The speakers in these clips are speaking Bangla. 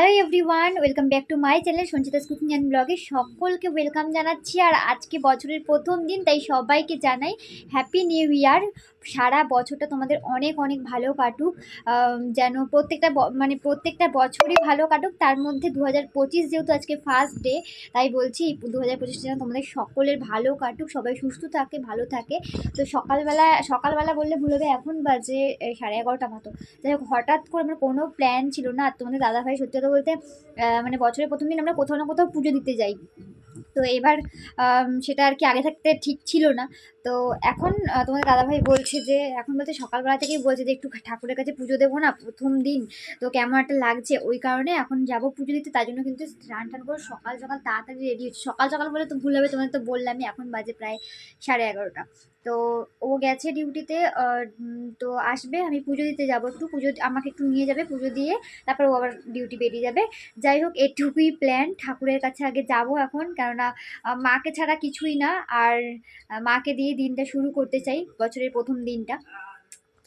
Hello everyone welcome back to my channel Sanchita cooking and ব্লগে সকলকে ওয়েলকাম জানাচ্ছি। আর আজকে বছরের প্রথম দিন, তাই সবাইকে জানাই হ্যাপি নিউ ইয়ার সারা বছরটা তোমাদের অনেক অনেক ভালো কাটুক। যেন প্রত্যেকটা মানে প্রত্যেকটা বছরই ভালো কাটুক। তার মধ্যে দু হাজার পঁচিশ যেহেতু আজকে ফার্স্ট ডে তাই বলছি দু হাজার পঁচিশ যেন তোমাদের সকলের ভালো কাটুক, সবাই সুস্থ থাকে, ভালো থাকে। তো সকালবেলা সকালবেলা বললে ভুল হবে, এখন বাজে সাড়ে এগারোটা মতো। যাই হোক, হঠাৎ করে আমার কোনো প্ল্যান ছিল না। আর তোমাদের দাদাভাই সত্যি কথা বলতে মানে বছরের প্রথম দিন আমরা কোথাও না কোথাও পুজো দিতে যাই। তো এবার সেটা আর কি আগে থাকতে ঠিক ছিল না। তো এখন আহ, তোমাদের দাদাভাই বলছে যে এখন বলতে সকালবেলা থেকেই বলছে যে একটু ঠাকুরের কাছে পুজো দেবো না প্রথম দিন। তো কেমন একটা লাগছে ওই কারণে এখন যাব পুজো দিতে তার জন্য কিন্তু স্নান টান করে সকাল সকাল তাড়াতাড়ি রেডি হচ্ছে। সকাল সকাল বলে তো ভুল হবে তোমাদের তো বললামই এখন বাজে প্রায় সাড়ে এগারোটা। তো ও গেছে ডিউটিতে তো আসবে আমি পুজো দিতে যাব একটু পুজো আমাকে একটু নিয়ে যাবে পুজো দিয়ে তারপর ও আবার ডিউটি বেরিয়ে যাবে। যাই হোক এটুকুই প্ল্যান ঠাকুরের কাছে আগে যাব এখন কেননা মাকে ছাড়া কিছুই না। আর মাকে দিয়ে দিনটা শুরু করতে চাই বছরের প্রথম দিনটা।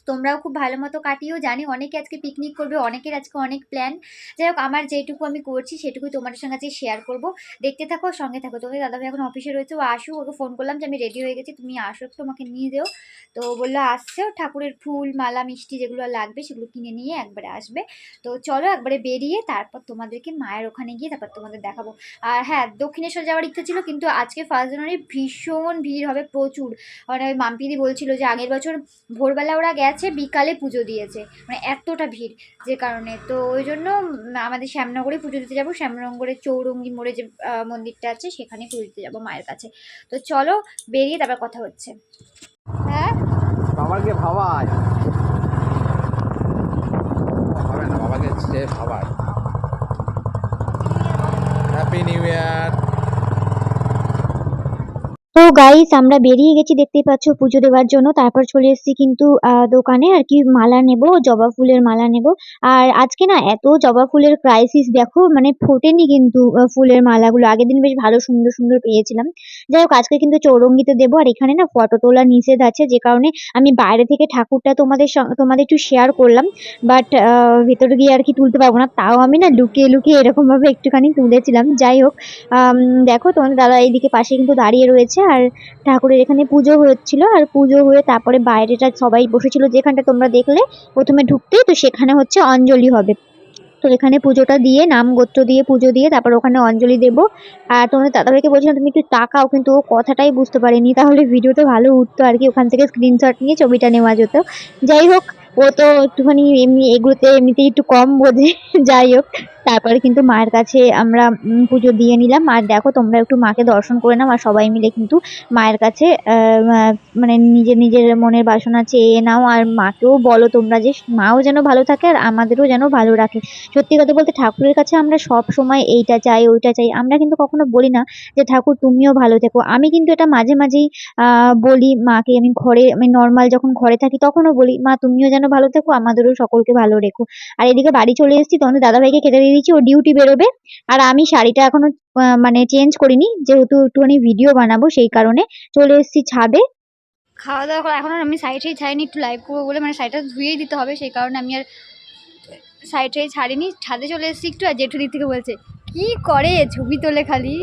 তোমরাও খুব ভালো মতো কাটিও জানি অনেকে আজকে পিকনিক করবে, অনেকের আজকে অনেক প্ল্যান যাই হোক আমার যেটুকু আমি করছি সেটুকুই তোমাদের সঙ্গে আজকে শেয়ার করব। দেখতে থাকো, সঙ্গে থাকো। তোমাদের দাদাভাই এখন অফিসে রয়েছে, ও আসুক, ওকে ফোন করলাম যে আমি রেডি হয়ে গেছি, তুমি আসো তোমাকে নিয়ে যেও। তো বলল আসছেও ঠাকুরের ফুল, মালা, মিষ্টি যেগুলো লাগবে সেগুলো কিনে নিয়ে একবারে আসবে। তো চলো একবারে বেরিয়ে তারপর তোমাদেরকে মায়ের ওখানে গিয়ে তারপর তোমাদের দেখাবো। আর হ্যাঁ দক্ষিণেশ্বর যাওয়ার ইচ্ছা ছিল, কিন্তু আজকে ফার্স্ট জানুয়ারি ভীষণ ভিড় হবে, প্রচুর। মানে ওই মাম্পিদি বলছিল যে আগের বছর ভোরবেলা ওরা গেছে বিকালে পুজো দিয়েছে। মানে এতটা ভিড় যে কারণে। তো ওই জন্য আমাদের শ্যামনগরে পুজো দিতে যাব। শ্যামনগরের চৌরঙ্গি মোড়ে যে মন্দিরটা আছে, সেখানে পুজো দিতে যাব মায়ের কাছে। তো চলো, বেরিয়ে তারপর কথা হচ্ছে। হ্যাঁ? বাবাকে ভাবায়। হ্যাপি নিউ ইয়ার তো গাইস আমরা বেরিয়ে গেছি, দেখতেই পাচ্ছ পুজো দেওয়ার জন্য। তারপর চলে এসেছি কিন্তু দোকানে আর কি মালা নেব, জবা ফুলের মালা নেব। আর আজকে না এত জবা ফুলের ক্রাইসিস দেখো মানে ফোটেনি কিন্তু ফুলের মালাগুলো। আগের দিন বেশ ভালো সুন্দর সুন্দর পেয়েছিলাম। যাই হোক, আজকে কিন্তু চৌরঙ্গিতে দেবো, আর এখানে না ফটো তোলা নিষেধ আছে, যে কারণে আমি বাইরে থেকে ঠাকুরটা তোমাদের তোমাদের একটু শেয়ার করলাম। বাট ভেতরে গিয়ে আর কি তুলতে পারব না। তাও আমি না লুকিয়ে লুকিয়ে এরকম ভাবে একটুখানি তুলেছিলাম। যাই হোক দেখো তোমাদের দাদা এইদিকে পাশে কিন্তু দাঁড়িয়ে রয়েছে। আর ঠাকুরের এখানে পুজো হচ্ছিল আর পুজো হয়ে তারপরে বাইরেটা সবাই বসেছিল যেখানটা তোমরা দেখলে প্রথমে ঢুকতেই তো সেখানে হচ্ছে অঞ্জলি হবে। তো এখানে পুজোটা দিয়ে নাম গোত্র দিয়ে, পুজো দিয়ে তারপর ওখানে অঞ্জলি দেব। আর তোমাদের দাদাভাইকে বলছিলাম তুমি একটু তাকাও কিন্তু ও কথাটাই বুঝতে পারেনি। তাহলে ভিডিওটা ভালো উঠতো আর কি, ওখান থেকে স্ক্রিনশট নিয়ে ছবিটা নেওয়া যেত। যাই হোক, ও তো একটুখানি এমনি এগুলোতে এমনিতেই একটু কম বোঝে যাই হোক। তারপরে কিন্তু মায়ের কাছে আমরা পুজো দিয়ে নিলাম। আর দেখো, তোমরা একটু মাকে দর্শন করে নাও, আর সবাই মিলে কিন্তু মায়ের কাছে মানে নিজের নিজের মনের বাসনা চেয়ে নাও। আর মাকেও বলো তোমরা যে, মাও যেন ভালো থাকে, আর আমাদেরও যেন ভালো রাখে। সত্যি কথা বলতে ঠাকুরের কাছে আমরা সব সময় এইটা চাই, ওইটা চাই। আমরা কিন্তু কখনো বলি না যে, ঠাকুর, তুমিও ভালো থেকো। আমি কিন্তু এটা মাঝে মাঝেই বলি মাকে। আমি ঘরে, আমি নর্মাল যখন ঘরে থাকি, তখনও বলি, মা, তুমিও যেন ভালো থেকো, আমাদেরও সকলকে ভালো রেখো। আর এদিকে বাড়ি চলে এসেছি তোমাদের দাদাভাইকে খেতে দিয়ে দিচ্ছি ও ডিউটি বেরোবে। আর আমি শাড়িটা এখনও মানে চেঞ্জ করিনি। যেহেতু একটুখানি ভিডিও বানাবো, সেই কারণে চলে এসেছি ছাদে। খাওয়া দাওয়া করে, এখন আর আমি সাইডেই ছাড়িনি, একটু লাইভ করব বলে। মানে সাইডটা ধুয়েই দিতে হবে, সেই কারণে আমি আর সাইডটাই ছাড়িনি। ছাদে চলে এসেছি একটু, আর জেঠু দিক থেকে বলছে, কি করে ছবি তোলে খালি?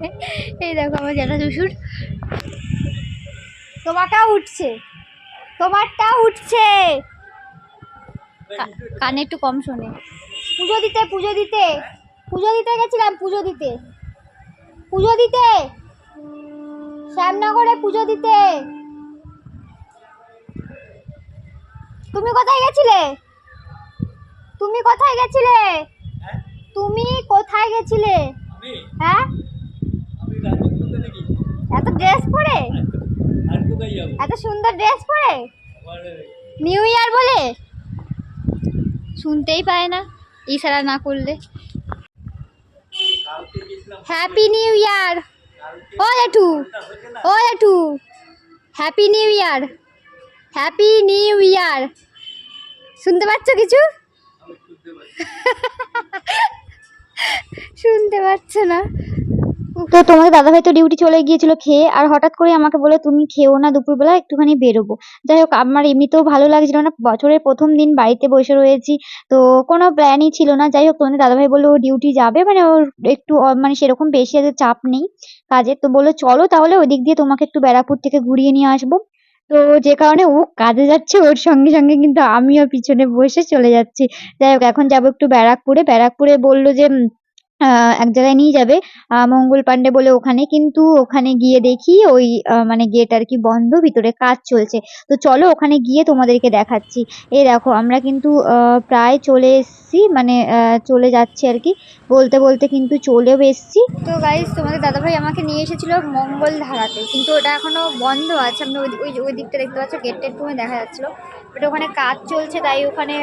এই দেখো আমার জ্যাঠা শ্বশুর। তোমারটাও উঠছে। তোমারটাও উঠছে। কানে একটু কম শোনে। পুজো দিতে পুজো দিতে। পুজো দিতে গেছিলাম পুজো দিতে। পুজো দিতে। শ্যামনগরে পুজো দিতে। তুমি কোথায় গেছিলে? তুমি কোথায় গেছিলে? তুমি কোথায় গেছিলে? হ্যাঁ? এত ড্রেস পরে? এত সুন্দর ড্রেস পরে? নিউ ইয়ার বলে? শুনতেই পায় না। ইশারা না করলে। হ্যাপি নিউ ইয়ার ও লাটু। ও লাটু। Happy new year happy new year শুনতে পাচ্ছ কিছু? শুনতে পাচ্ছ না? তো তোমাদের দাদাভাই তো ডিউটি চলে গিয়েছিল খেয়ে, আর হঠাৎ করে আমাকে বলে, তুমি খেও না, দুপুরবেলা একটুখানি বেরোবো। যাই হোক, আমার এমনিতেও ভালো লাগছিল না। বছরের প্রথম দিন বাড়িতে বসে রয়েছি, তো কোনো প্ল্যানই ছিল না। যাই হোক, তোমাদের দাদাভাই বলল, ও ডিউটি যাবে? মানে ওর একটু মানে সেরকম বেশি আজ চাপ নেই কাজের। তো বলল, চলো তাহলে ওই দিক দিয়ে তোমাকে একটু ব্যারাকপুর থেকে ঘুরিয়ে নিয়ে আসব। তো যে কারণে ও কাজে যাচ্ছে, ওর সঙ্গে সঙ্গে কিন্তু আমিও পিছনে বসে চলে যাচ্ছি। যাই হোক, এখন যাব একটু ব্যারাকপুরে। ব্যারাকপুরে বলল যে আহ, এক জায়গায় নিয়ে যাবে আহ, মঙ্গল পান্ডে বলে ওখানে। কিন্তু ওখানে গিয়ে দেখি ওই আহ, মানে গেট আর কি বন্ধ ভিতরে কাজ চলছে। তো চলো ওখানে গিয়ে তোমাদেরকে দেখাচ্ছি। এই দেখো আমরা কিন্তু আহ, প্রায় চলে এসেছি মানে আহ, চলে যাচ্ছি আর কি। বলতে বলতে কিন্তু চলেও এসেছি। তো গাইজ তোমাদের দাদাভাই আমাকে নিয়ে এসেছিল মঙ্গল ধারাতে। কিন্তু ওটা এখনও বন্ধ আছে। আমি ওই ওই দিকটা দেখতে পাচ্ছ গেটটা একটুখানি দেখা যাচ্ছিল। বাট ওখানে কাজ চলছে তাই ওখানে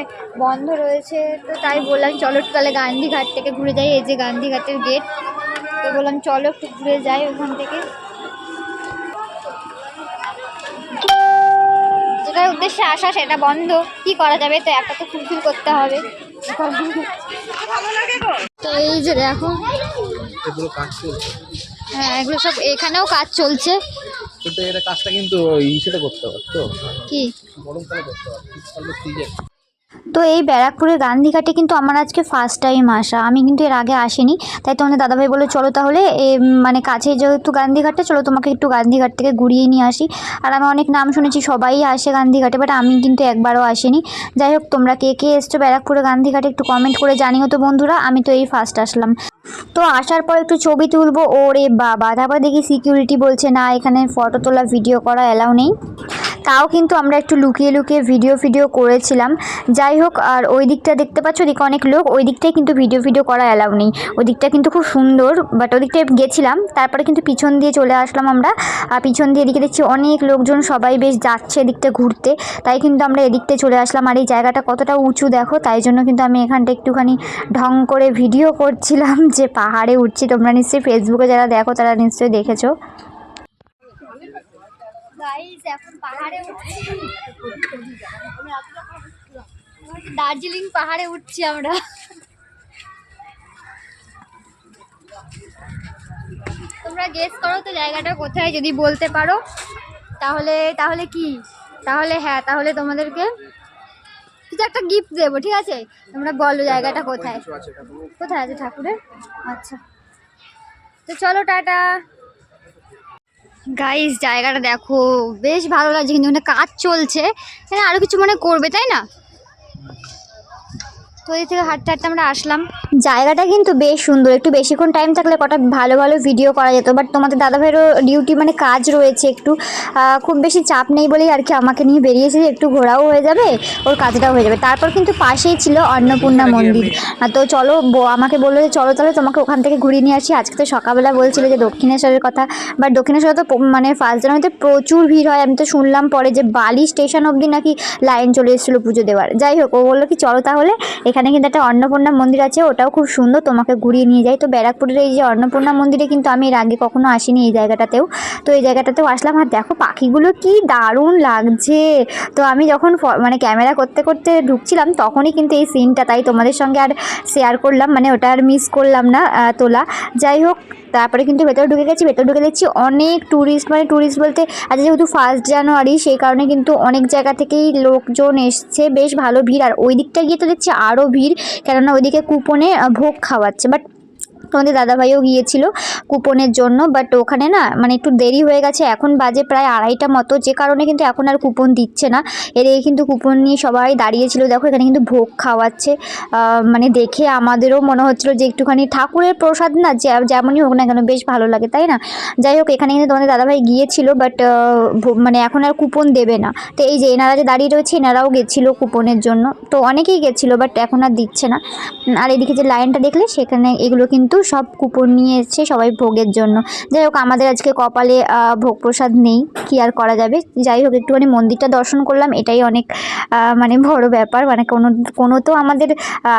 বন্ধ রয়েছে। তো তাই বললাম চলো একটু তাহলে গান্ধীঘাট থেকে ঘুরে যাই এই যে গান্ধীঘাটের গেট তো বললাম চলো একটু ঘুরে যাই ওখান থেকে। যেটার উদ্দেশ্যে আসা সেটা বন্ধ। কি করা যাবে? তো একটা তো ফুলফিল করতে হবে। তো এই যে দেখো। হ্যাঁ এগুলো সব এখানেও কাজ চলছে। কিন্তু এটা কাজটা কিন্তু ইসেতে করতে পারতো কি? শীতকালে ফ্রিজে তো এই ব্যারাকপুরের গান্ধীঘাটে কিন্তু আমার আজকে ফার্স্ট টাইম আসা। আমি কিন্তু এর আগে আসিনি, তাই তোমাদের দাদাভাই বলল, চলো তাহলে মানে কাছে যেহেতু গান্ধীঘাটটা চলো তোমাকে একটু গান্ধীঘাট থেকে ঘুরিয়ে নিয়ে আসি। আর আমি অনেক নাম শুনেছি, সবাই আসে গান্ধীঘাটে বাট আমি কিন্তু একবারও আসিনি। যাই হোক, তোমরা কে কে এসছো ব্যারাকপুরে গান্ধীঘাটে একটু কমেন্ট করে জানিও তো বন্ধুরা, আমি তো এই ফার্স্ট আসলাম। তো আসার পর একটু ছবি তুলবো, ওরে বাবা, তারপর দেখি সিকিউরিটি বলছে, না, এখানে ফটো তোলা ভিডিও করা অ্যালাউ নেই। তাও কিন্তু আমরা একটু লুকিয়ে লুকিয়ে ভিডিও ভিডিও করেছিলাম। যাই হোক, আর ওই দিকটা দেখতে পাচ্ছ? ওদিকে অনেক লোক, ওই দিকটায় কিন্তু ভিডিও ভিডিও করা অ্যালাউ নেই। ওই দিকটা কিন্তু খুব সুন্দর বাট ওই গেছিলাম, তারপরে কিন্তু পিছন দিয়ে চলে আসলাম আমরা। আর পিছন দিয়ে এদিকে দেখছি অনেক লোকজন, সবাই বেশ যাচ্ছে এদিকটা ঘুরতে। তাই কিন্তু আমরা এদিকটায় চলে আসলাম, আর এই জায়গাটা কতটা উঁচু দেখো? তাই জন্য কিন্তু আমি এখানটা একটুখানি ঢং করে ভিডিও করছিলাম যে পাহাড়ে উঠছি। তোমরা নিশ্চয়ই ফেসবুকে যারা দেখো, তারা নিশ্চয়ই দেখেছ। এখন পাহাড়ে উঠছি। দার্জিলিং পাহাড়ে উঠছি আমরা। তোমরা গেস করো তো জায়গাটা কোথায়, যদি বলতে পারো। তাহলে তাহলে কি? তাহলে হ্যাঁ তাহলে তোমাদেরকে কিছু একটা গিফট দেবো, ঠিক আছে? তোমরা বলো জায়গাটা কোথায়। কোথায় আছে ঠাকুরের? আচ্ছা। তো চলো, টাটা। গাইস জায়গাটা দেখো, বেশ ভালো লাগছে, কিন্তু ওখানে কাজ চলছে। এখানে আরও কিছু মনে করবে, তাই না? তো এই থেকে হাঁটতে হাঁটতে আমরা আসলাম। জায়গাটা কিন্তু বেশ সুন্দর। একটু বেশিক্ষণ টাইম থাকলে কটা ভালো ভালো ভিডিও করা যেত। বাট তোমাদের দাদাভাইয়েরও ডিউটি মানে কাজ রয়েছে একটু। খুব বেশি চাপ নেই বলেই আর কি আমাকে নিয়ে বেরিয়েছে। যে একটু ঘোরাও হয়ে যাবে ওর কাজটাও হয়ে যাবে। তারপর কিন্তু পাশেই ছিল অন্নপূর্ণা মন্দির। আহ, তো চলো আমাকে বলল যে চলো তাহলে তোমাকে ওখান থেকে ঘুরিয়ে নিয়ে আসি। আজকে তো সকালবেলা বলছিল যে দক্ষিণেশ্বরের কথা। বাট দক্ষিণেশ্বরে তো মানে ফার্স্ট জানুয়ারিতে প্রচুর ভিড় হয়। আমি তো শুনলাম পরে যে বালি স্টেশন অবধি নাকি লাইন চলে এসেছিল পুজো দেওয়ার। যাই হোক ও বলল কি চলো তাহলে এখানে কিন্তু একটা অন্নপূর্ণা মন্দির আছে, ওটাও খুব সুন্দর, তোমাকে ঘুরিয়ে নিয়ে যাই। তো ব্যারাকপুরের এই যে অন্নপূর্ণা মন্দিরে কিন্তু আমি এর আগে কখনো আসিনি এই জায়গাটাতেও। তো এই জায়গাটাতেও আসলাম, আর দেখো পাখিগুলো কি দারুণ লাগছে। তো আমি যখন মানে ক্যামেরা করতে করতে ঢুকছিলাম, তখনই কিন্তু এই সিনটা, তাই তোমাদের সঙ্গে আর শেয়ার করলাম মানে ওটা আর মিস করলাম না তোলা। যাই হোক, তারপরে কিন্তু ভেতরে ঢুকে গেছি, ভেতরে ঢুকে দেখছি অনেক ট্যুরিস্ট মানে ট্যুরিস্ট বলতে আজ যেহেতু ফার্স্ট জানুয়ারি সেই কারণে কিন্তু অনেক জায়গা থেকেই লোকজন এসছে, বেশ ভালো ভিড়। আর ওই দিকটা গিয়ে তো দেখছি আরও ভিড় কেননা ওইদিকে কুপনে আহ, ভোগ খাওয়াচ্ছে। বাট তোমাদের দাদাভাইও গিয়েছিল কুপনের জন্য বাট ওখানে না মানে একটু দেরি হয়ে গেছে, এখন বাজে প্রায় আড়াইটা মতো, যে কারণে কিন্তু এখন আর কুপন দিচ্ছে না। এদিকে কিন্তু কুপন নিয়ে সবাই দাঁড়িয়েছিল, দেখো এখানে কিন্তু ভোগ খাওয়াচ্ছে। মানে দেখে আমাদেরও মনে হচ্ছিল যে একটুখানি ঠাকুরের প্রসাদ না যেমনই হোক না কেন বেশ ভালো লাগে, তাই না? যাই হোক, এখানে কিন্তু তোমাদের দাদাভাই গিয়েছিল বাট মানে এখন আর কুপন দেবে না। তো এই যে এনারা যে দাঁড়িয়ে রয়েছে, এনারাও গেছিল কুপনের জন্য। তো অনেকেই গেছিল বাট এখন আর দিচ্ছে না। আর এদিকে যে লাইনটা দেখলে, সেখানে এগুলো কিন্তু সব কুপন নিয়ে এসছে সবাই ভোগের জন্য। যাই হোক, আমাদের আজকে কপালে ভোগ প্রসাদ নেই, কি আর করা যাবে? যাই হোক, একটুখানি মন্দিরটা দর্শন করলাম, এটাই অনেক মানে বড় ব্যাপার। মানে কোনো কোনো তো আমাদের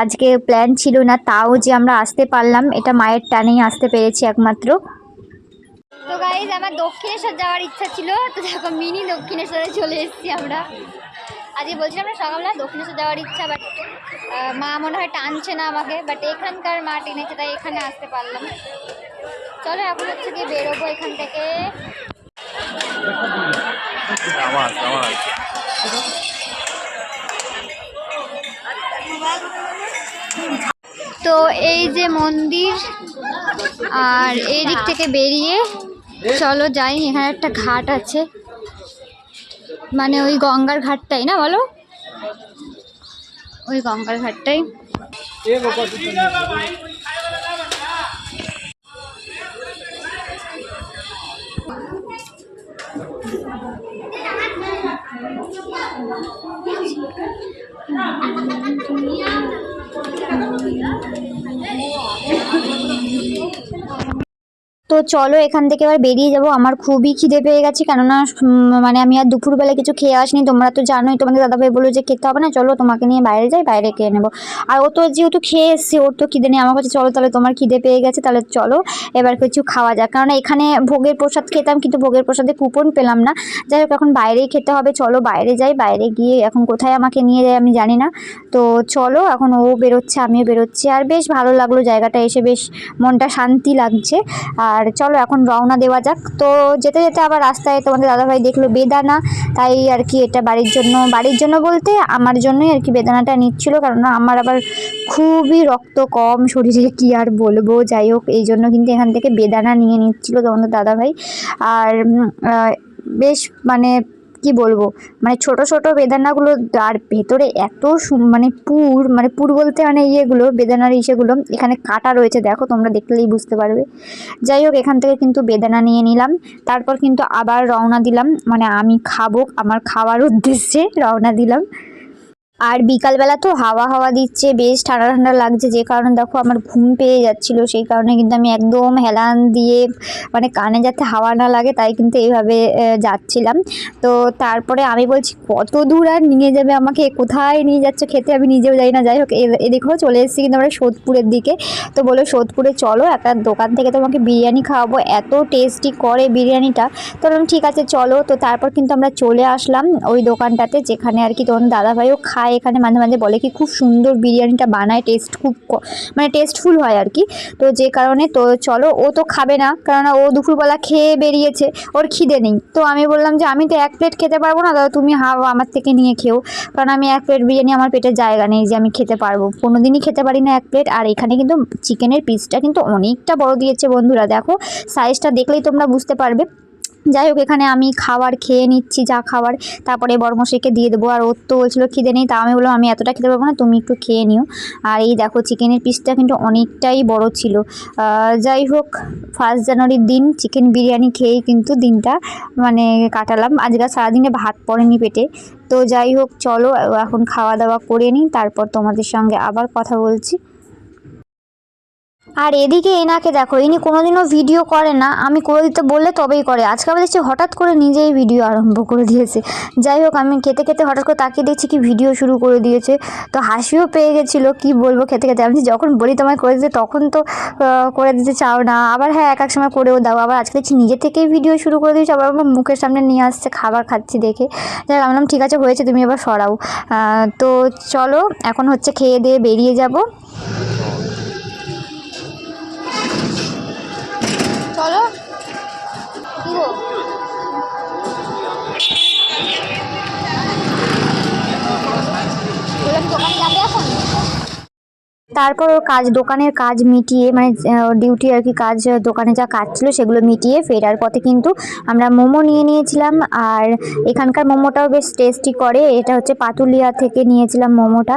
আজকে প্ল্যান ছিল না, তাও যে আমরা আসতে পারলাম, এটা মায়ের টানেই আসতে পেরেছি একমাত্র। তো গাইজ আমার দক্ষিণেশ্বর যাওয়ার ইচ্ছা ছিল, তো দেখো, মিনি দক্ষিণেশ্বরে চলে এসেছি আমরা। আজকে বলছিলাম না, সকালবেলা দক্ষিণেশ্বর যাওয়ার ইচ্ছা বাট মা মনে হয় টানছে না আমাকে বাট এখানকার মা টেনেছে, তাই এখানে আসতে পারলাম। চলো, এখন হচ্ছে গিয়ে বেরোবো এখান থেকে। তো এই যে মন্দির, আর এই দিক থেকে বেরিয়ে, চলো যাই, এখানে একটা ঘাট আছে। মানে ওই গঙ্গার ঘাটটাই না বলো? ওই গঙ্গার ঘাটটাই। চলো এখান থেকে এবার বেরিয়ে যাব। আমার খুবই খিদে পেয়ে গেছে, কেননা মানে আমি আর দুপুরবেলা কিছু খেয়ে আসিনি। তোমরা তো জানোই, তোমাদের দাদাভাই বলল যে খেতে হবে না, চলো তোমাকে নিয়ে বাইরে যাই, বাইরে খেয়ে নেব। আর ও তো যেহেতু খেয়ে এসছে, ওর তো খিদে নেই। আমার কাছে চলো তাহলে তোমার খিদে পেয়ে গেছে, তাহলে চলো এবার কিছু খাওয়া যাক। কারণ এখানে ভোগের প্রসাদ খেতাম, কিন্তু ভোগের প্রসাদে কুপন পেলাম না। যাই হোক, এখন বাইরেই খেতে হবে, চলো বাইরে যাই, বাইরে গিয়ে এখন কোথায় আমাকে নিয়ে যায় আমি জানি না। তো চলো, এখন ও বেরোচ্ছে, আমিও বেরোচ্ছি। আর বেশ ভালো লাগল জায়গাটা এসে, বেশ মনটা শান্তি লাগছে। আর চলো এখন রওনা দেওয়া যাক। তো যেতে যেতে আবার রাস্তায় তোমাদের দাদাভাই দেখল বেদানা, তাই আর কি এটা বাড়ির জন্য বাড়ির জন্য বলতে আমার জন্যই আর কি বেদানাটা নিচ্ছিল কারণ আমার আবার খুবই রক্ত কম শরীরে, কি আর বলব? যাই হোক, এই জন্য কিন্তু এখান থেকে বেদানা নিয়ে নিচ্ছিল তোমাদের দাদাভাই। আর বেশ মানে কি বলব? মানে ছোট ছোট বেদানাগুলো তার ভেতরে এত মানে পুর মানে পুর বলতে মানে ইয়েগুলো, বেদানার ইসেগুলো, এখানে কাটা রয়েছে, দেখো তোমরা দেখলেই বুঝতে পারবে। যাই হোক, এখান থেকে কিন্তু বেদানা নিয়ে নিলাম, তারপর কিন্তু আবার রওনা দিলাম মানে আমি খাব, আমার খাওয়ার উদ্দেশ্যে রওনা দিলাম। আর বিকালবেলা তো হাওয়া হাওয়া দিচ্ছে, বেশ ঠান্ডা ঠান্ডা লাগছে, যে কারণে দেখো আমার ঘুম পেয়ে যাচ্ছিল, সেই কারণে কিন্তু আমি একদম হেলান দিয়ে মানে কানে যাতে হাওয়া না লাগে তাই কিন্তু এইভাবে যাচ্ছিলাম। তো তারপরে আমি বলছি, কত দূর আর নিয়ে যাবে আমাকে? কোথায় নিয়ে যাচ্ছে খেতে? আমি নিজেও যাই না, যাই হোক, এ- এদিকেও চলে এসেছি কিন্তু আমরা সোদপুরের দিকে। তো বলো সোদপুরে চলো, একটা দোকান থেকে তোমাকে বিরিয়ানি খাওয়াবো, এত টেস্টি করে বিরিয়ানিটা। তো ঠিক আছে, চলো। তো তারপর কিন্তু আমরা চলে আসলাম ওই দোকানটাতে, যেখানে আর কি তোমার দাদাভাইও খায়। এখানে মাঝে মাঝে বলে কি খুব সুন্দর বিরিয়ানিটা বানায় টেস্ট খুব মানে টেস্টফুল হয় আর কি। তো যে কারণে তো চলো, ও তো খাবে না, কেননা ও দুপুরবেলা খেয়ে বেরিয়েছে, ওর খিদে নেই। তো আমি বললাম যে, আমি তো এক প্লেট খেতে পারব না, দাদা তুমি হাও, আমার থেকে নিয়ে খেও। কারণ আমি এক প্লেট বিরিয়ানি আমার পেটের জায়গা নেই যে, আমি খেতে পারব। কোনো দিনই খেতে পারি না এক প্লেট আর এখানে কিন্তু চিকেনের পিসটা কিন্তু অনেকটা বড় দিয়েছে বন্ধুরা। দেখো সাইজটা দেখলেই তোমরা বুঝতে পারবে। যাই হোক, এখানে আমি খাবার খেয়ে নিচ্ছি, যা খাবার। তারপরে বর্মশাইকে দিয়ে দেবো। আর ওর তো বলছিলো খিদে নেই, তা আমি বললাম, আমি এতটা খেতে পারব না, তুমি একটু খেয়ে নিও। আর এই দেখো, চিকেনের পিসটা কিন্তু অনেকটাই বড় ছিল। যাই হোক ফার্স্ট জানুয়ারির দিন চিকেন বিরিয়ানি খেয়েই কিন্তু দিনটা মানে কাটালাম। আজকে সারাদিনে ভাত পড়েনি পেটে। তো যাই হোক, চলো, এখন খাওয়া দাওয়া করে নিই। তারপর তোমাদের সঙ্গে আবার কথা বলছি। আর এদিকে এনাকে দেখো, ইনি কোনোদিনও ভিডিও করে না। আমি করে দিতে বললে তবেই করে। আজকে আবার দেখছি হঠাৎ করে নিজেই ভিডিও আরম্ভ করে দিয়েছে। যাই হোক, আমি খেতে খেতে হঠাৎ করে তাকিয়ে দেখছি কি ভিডিও শুরু করে দিয়েছে। তো হাসিও পেয়ে গেছিল, কি বলব খেতে খেতে। আমি যখন বলি তোমায় করে দিতে, তখন তো করে দিতে চাও না। আবার হ্যাঁ এক এক সময় করেও দাও। আবার আজকে দেখছি নিজে থেকেই ভিডিও শুরু করে দিয়েছে। আবার আমার মুখের সামনে নিয়ে আসছে, খাবার খাচ্ছি দেখে। যাই আমি ঠিক আছে, হয়েছে, তুমি এবার সরাও। তো চলো, এখন হচ্ছে খেয়ে দিয়ে বেরিয়ে যাব। তারপর ওর কাজ, দোকানের কাজ মিটিয়ে মানে ডিউটি আর কি কাজ, দোকানে যা কাজ ছিল সেগুলো মিটিয়ে ফেরার পথে কিন্তু আমরা মোমো নিয়ে নিয়েছিলাম। আর এখানকার মোমোটাও বেশ টেস্টি করে। এটা হচ্ছে পাতুলিয়া থেকে নিয়েছিলাম মোমোটা।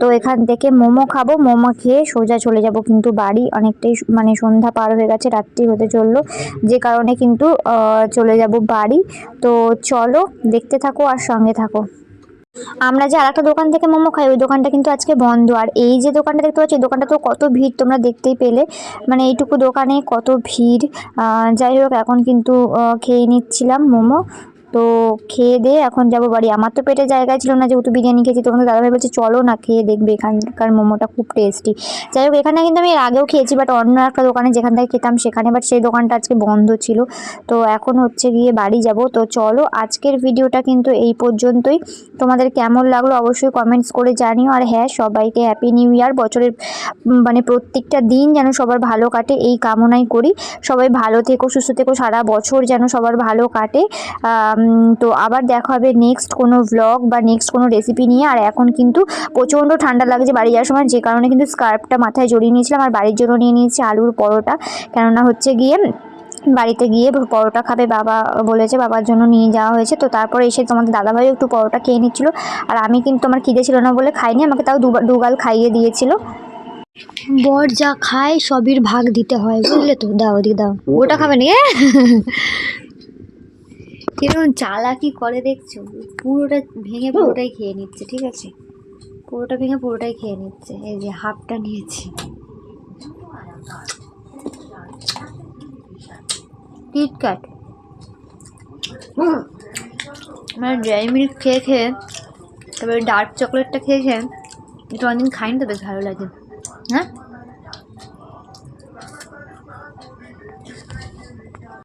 তো এখান থেকে মোমো খাব, মোমো খেয়ে সোজা চলে যাব কিন্তু বাড়ি। অনেকটাই মানে সন্ধ্যা পার হয়ে গেছে, রাত্রি হতে চলল। যে কারণে কিন্তু চলে যাব বাড়ি। তো চলো, দেখতে থাকো আর সঙ্গে থাকো। আমরা যে আরেকটা দোকান থেকে মোমো খাই, ওই দোকানটা কিন্তু আজকে বন্ধ। আর এই যে দোকানটা দেখতে পাচ্ছি দোকানটা তো কত ভিড়, তোমরা দেখতেই পেলে। মানে এইটুকু দোকানে কত ভিড়। যাই হোক, এখন কিন্তু খেয়ে নিচ্ছিলাম মোমো। তো খেয়ে দিয়ে এখন যাব বাড়ি। আমার তো পেটে জায়গা ছিল না যেহেতু বিরিয়ানি খেয়েছি, তখন তো দাদাভাই বলছে, চলো না, খেয়ে দেখবে এখানকার মোমোটা খুব টেস্টি যাই হোক, এখানে কিন্তু আমি এর আগেও খেয়েছি বাট অন্য একটা দোকানে যেখান থেকে খেতাম সেখানে বাট সেই দোকানটা আজকে বন্ধ ছিল। তো এখন হচ্ছে গিয়ে বাড়ি যাব। তো চলো, আজকের ভিডিওটা কিন্তু এই পর্যন্তই। তোমাদের কেমন লাগল অবশ্যই কমেন্টস করে জানিও। আর হ্যাঁ সবাইকে হ্যাপি নিউ ইয়ার বছরের মানে প্রত্যেকটা দিন যেন সবার ভালো কাটে, এই কামনাই করি। সবাই ভালো থেকো, সুস্থ থেকো, সারা বছর যেন সবার ভালো কাটে। তো আবার দেখা হবে নেক্সট কোনো ভ্লগ বা নেক্সট কোনো রেসিপি নিয়ে। আর এখন কিন্তু প্রচণ্ড ঠান্ডা লাগছে বাড়ি যাওয়ার সময় যে কারণে কিন্তু স্কার্ফটা মাথায় জড়িয়ে নিয়েছিলাম আর বাড়ির জন্য নিয়ে নিয়েছি আলুর পরোটা। কেননা হচ্ছে গিয়ে বাড়িতে গিয়ে পরোটা খাবে বাবা বলেছে বাবার জন্য নিয়ে যাওয়া হয়েছে। তো তারপরে এসে তোমাদের দাদাভাইও একটু পরোটা খেয়ে নিচ্ছিল। আর আমি কিন্তু আমার খিদে ছিল না বলে খাইনি আমাকে তাও দুগাল খাইয়ে দিয়েছিল। বর যা খায় সবির ভাগ দিতে হয় বুঝলে তো? দাও দিকে দাও। ওটা খাবে না কীরকম চালাকি করে দেখছ? পুরোটা ভেঙে পুরোটাই খেয়ে নিচ্ছে, ঠিক আছে? পুরোটা ভেঙে পুরোটাই খেয়ে নিচ্ছে। এই যে হাফটা নিয়েছি। কিটক্যাট মানে ড্রাই মিল্ক খেয়ে খেয়ে, তারপরে ডার্ক চকলেটটা খেয়ে খেয়ে, এটা অনেকদিন খাইনি তো, বেশ ভালো লাগে। হ্যাঁ?